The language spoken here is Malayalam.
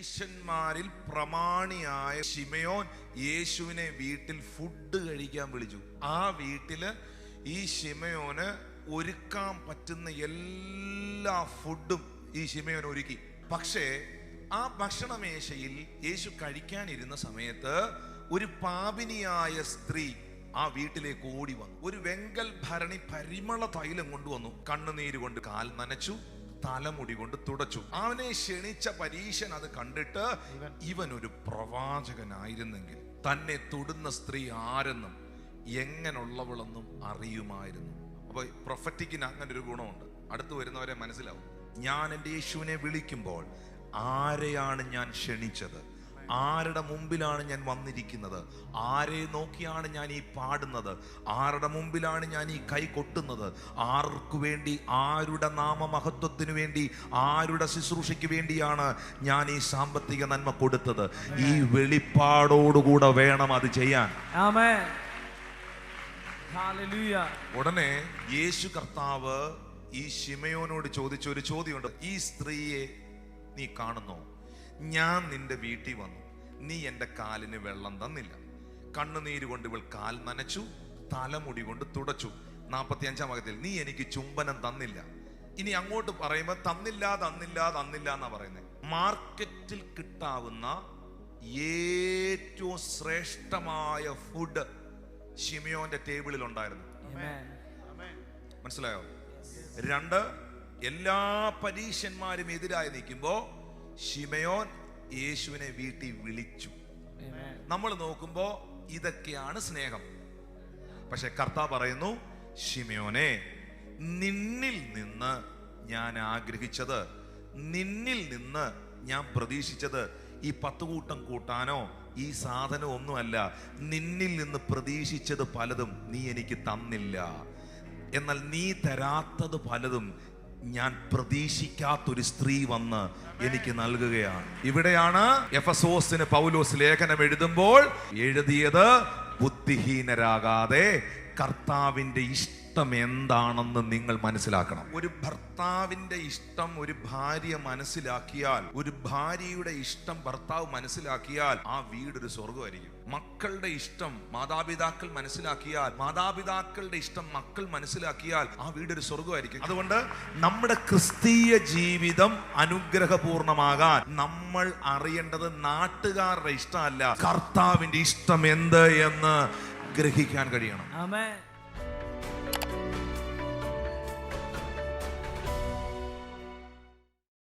പരീശന്മാരിൽ പ്രമാണിയായ ഷിമയോൻ യേശുവിനെ വീട്ടിൽ ഫുഡ് കഴിക്കാൻ വിളിച്ചു. ആ വീട്ടിൽ ഈ ഷിമയോന് ഒരുക്കാൻ പറ്റുന്ന എല്ലാ ഫുഡും ഈ ഷിമയോൻ ഒരുക്കി. പക്ഷേ ആ ഭക്ഷണമേശയിൽ യേശു കഴിക്കാനിരുന്ന സമയത്ത് ഒരു പാപിനിയായ സ്ത്രീ ആ വീട്ടിലേക്ക് ഓടി വന്നു. ഒരു വെങ്കൽ ഭരണി പരിമള തൈലം കൊണ്ടുവന്നു. കണ്ണുനീര് കൊണ്ട് കാൽ നനച്ചു. തലമുടി കൊണ്ട് തുടച്ചു. അവനെ ക്ഷണിച്ച പരീശൻ അത് കണ്ടിട്ട് ഇവൻ ഒരു പ്രവാചകനായിരുന്നെങ്കിൽ തന്നെ തൊടുന്ന സ്ത്രീ ആരെന്നും എങ്ങനെയുള്ളവളെന്നും അറിയുമായിരുന്നു. അപ്പൊ പ്രൊഫറ്റിക്കിന് അങ്ങനെ ഒരു ഗുണമുണ്ട്. അടുത്ത് വരുന്നവരെ മനസ്സിലാവും. ഞാൻ എന്റെ യേശുവിനെ വിളിക്കുമ്പോൾ ആരെയാണ് ഞാൻ ക്ഷണിച്ചത്? ആരുടെ മുമ്പിലാണ് ഞാൻ വന്നിരിക്കുന്നത്? ആരെ നോക്കിയാണ് ഞാൻ ഈ പാടുന്നത്? ആരുടെ മുമ്പിലാണ് ഞാൻ ഈ കൈ കൊട്ടുന്നത്? ആർക്കു വേണ്ടി ആരുടെ നാമമഹത്വത്തിനു വേണ്ടി ആരുടെ ശുശ്രൂഷയ്ക്ക് വേണ്ടിയാണ് ഞാൻ ഈ സാമ്പത്തിക നന്മ കൊടുത്തത്? ഈ വെളിപ്പാടോടുകൂടെ വേണം അത് ചെയ്യാൻ. ഉടനെ യേശു കർത്താവ് ഈ ശിമയോനോട് ചോദിച്ച ഒരു ചോദ്യമുണ്ട്. ഈ സ്ത്രീയെ നീ കാണുന്നോ? ഞാൻ നിന്റെ വീട്ടിൽ വന്നു. നീ എന്റെ കാലിന് വെള്ളം തന്നില്ല. കണ്ണുനീര് കൊണ്ട് ഇവൾ കാൽ നനച്ചു തലമുടി കൊണ്ട് തുടച്ചു. നാൽപ്പത്തി അഞ്ചാം ഭാഗത്തിൽ നീ എനിക്ക് ചുംബനം തന്നില്ല. ഇനി അങ്ങോട്ട് പറയുമ്പോൾ തന്നില്ല തന്നില്ല തന്നില്ല എന്നാ പറയുന്നത് മാർക്കറ്റിൽ കിട്ടാവുന്ന ഏറ്റവും ശ്രേഷ്ഠമായ ഫുഡ് ഷിമിയോന്റെ ടേബിളിൽ ഉണ്ടായിരുന്നു. മനസ്സിലായോ? രണ്ട് എല്ലാ പരീക്ഷന്മാരും എതിരായി നിൽക്കുമ്പോ ഷിമയോൻ യേശുവിനെ വീട്ടിൽ വിളിച്ചു. നമ്മൾ നോക്കുമ്പോൾ ഇതൊക്കെയാണ് സ്നേഹം. പക്ഷെ കർത്താവ് പറയുന്നു ഷിമയോനെ നിന്നിൽ നിന്ന് ഞാൻ ആഗ്രഹിച്ചത് നിന്നിൽ നിന്ന് ഞാൻ പ്രതീക്ഷിച്ചത് ഈ പത്ത് കൂട്ടം കൂട്ടാനോ ഈ സാധനം ഒന്നുമല്ല. നിന്നിൽ നിന്ന് പ്രതീക്ഷിച്ചത് പലതും നീ എനിക്ക് തന്നില്ല. എന്നാൽ നീ തരാത്തത് പലതും ഞാൻ പ്രതീക്ഷിക്കാത്തൊരു സ്ത്രീ വന്ന് എനിക്ക് നൽകുകയാണ്. ഇവിടെയാണ് എഫസോസിന് പൗലോസ് ലേഖനം എഴുതുമ്പോൾ എഴുതിയത് ബുദ്ധിഹീനരാകാതെ കർത്താവിന്റെ ഇഷ്ടം എന്താണെന്ന് നിങ്ങൾ മനസ്സിലാക്കണം. ഒരു ഭർത്താവിന്റെ ഇഷ്ടം ഒരു ഭാര്യ മനസ്സിലാക്കിയാൽ ഒരു ഭാര്യയുടെ ഇഷ്ടം ഭർത്താവ് മനസ്സിലാക്കിയാൽ ആ വീടൊരു സ്വർഗമായിരിക്കും മക്കളുടെ ഇഷ്ടം മാതാപിതാക്കൾ മനസ്സിലാക്കിയാൽ മാതാപിതാക്കളുടെ ഇഷ്ടം മക്കൾ മനസ്സിലാക്കിയാൽ ആ വീടൊരു സ്വർഗമായിരിക്കും അതുകൊണ്ട് നമ്മുടെ ക്രിസ്തീയ ജീവിതം അനുഗ്രഹപൂർണമാകാൻ നമ്മൾ അറിയേണ്ടത് നാട്ടുകാരുടെ ഇഷ്ടമല്ല കർത്താവിന്റെ ഇഷ്ടം എന്ത് എന്ന് ഗ്രഹിക്കാൻ കഴിയണം Amen.